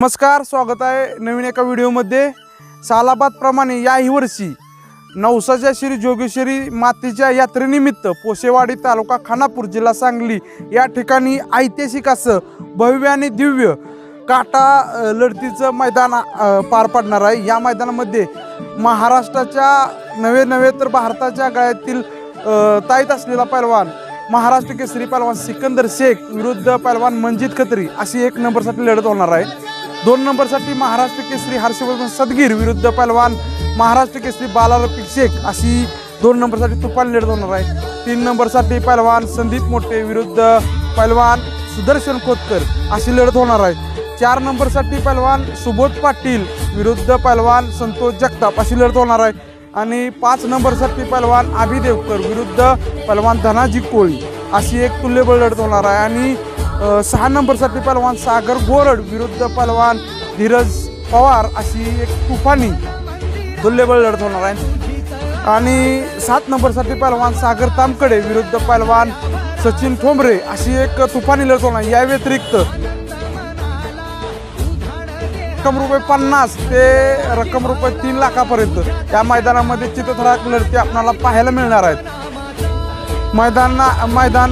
नमस्कार स्वागत आहे नवीन एका व्हिडिओमध्ये. सालाबादप्रमाणे याही वर्षी नवसाच्या श्री जोगेश्वरी मातेच्या यात्रेनिमित्त पोसेवाडी तालुका खानापूर जिल्हा सांगली या ठिकाणी ऐतिहासिक असं भव्य आणि दिव्य काटा लढतीचं मैदान पार पडणार आहे. या मैदानामध्ये महाराष्ट्राच्या नवे नव्हे तर भारताच्या गळ्यातील ताईत असलेला पैलवान महाराष्ट्र केसरी पैलवान सिकंदर शेख विरुद्ध पैलवान मंजित खत्री अशी एक नंबरसाठी लढत होणार आहे. दोन नंबरसाठी महाराष्ट्र केसरी हर्षवर्धन सदगीर विरुद्ध पहलवान. महाराष्ट्र केसरी बाला रफिक शेख अशी दोन नंबरसाठी तुफान लढत होणार आहे. तीन नंबरसाठी पहलवान संदीप मोठे विरुद्ध पहलवान सुदर्शन खोतकर अशी लढत होणार आहे. चार नंबरसाठी पहलवान सुबोध पाटील विरुद्ध पहलवान संतोष जगताप अशी लढत होणार आहे. आणि पाच नंबरसाठी पहलवान आबी देवकर विरुद्ध पहलवान धनाजी कोळी अशी एक तुल्यबळ लढत होणार आहे. आणि सहा नंबरसाठी पलवान सागर गोरड विरुद्ध पैलवान धीरज पवार अशी एक तुफानी दुल्लेबळ लढत होणार आहे आणि सात नंबरसाठी पैलवान सागर तामकडे विरुद्ध पैलवान सचिन ठोंबरे अशी एक तुफानी लढत होणार आहे. या व्यतिरिक्त रक्कम रुपये पन्नास ते रक्कम रुपये तीन लाखापर्यंत या मैदानामध्ये चित्रथराक लढती आपणाला पाहायला मिळणार आहेत मैदान मैदान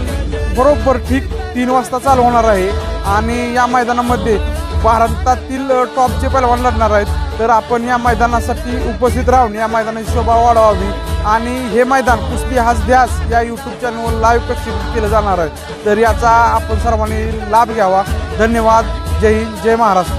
बरोबर ठीक तीन वाजता चालू होणार आहे. आणि या मैदानामध्ये भारतातील टॉपचे पैलवान लढणार आहेत. तर आपण या मैदानासाठी उपस्थित राहून या मैदानाची शोभा वाढवावी. आणि हे मैदान कुस्ती हाच ध्यास या यूट्यूब चॅनलवर लाईव्ह प्रक्षेपित केलं जाणार आहे. तर याचा आपण सर्वांनी लाभ घ्यावा. धन्यवाद. जय हिंद. जय महाराष्ट्र.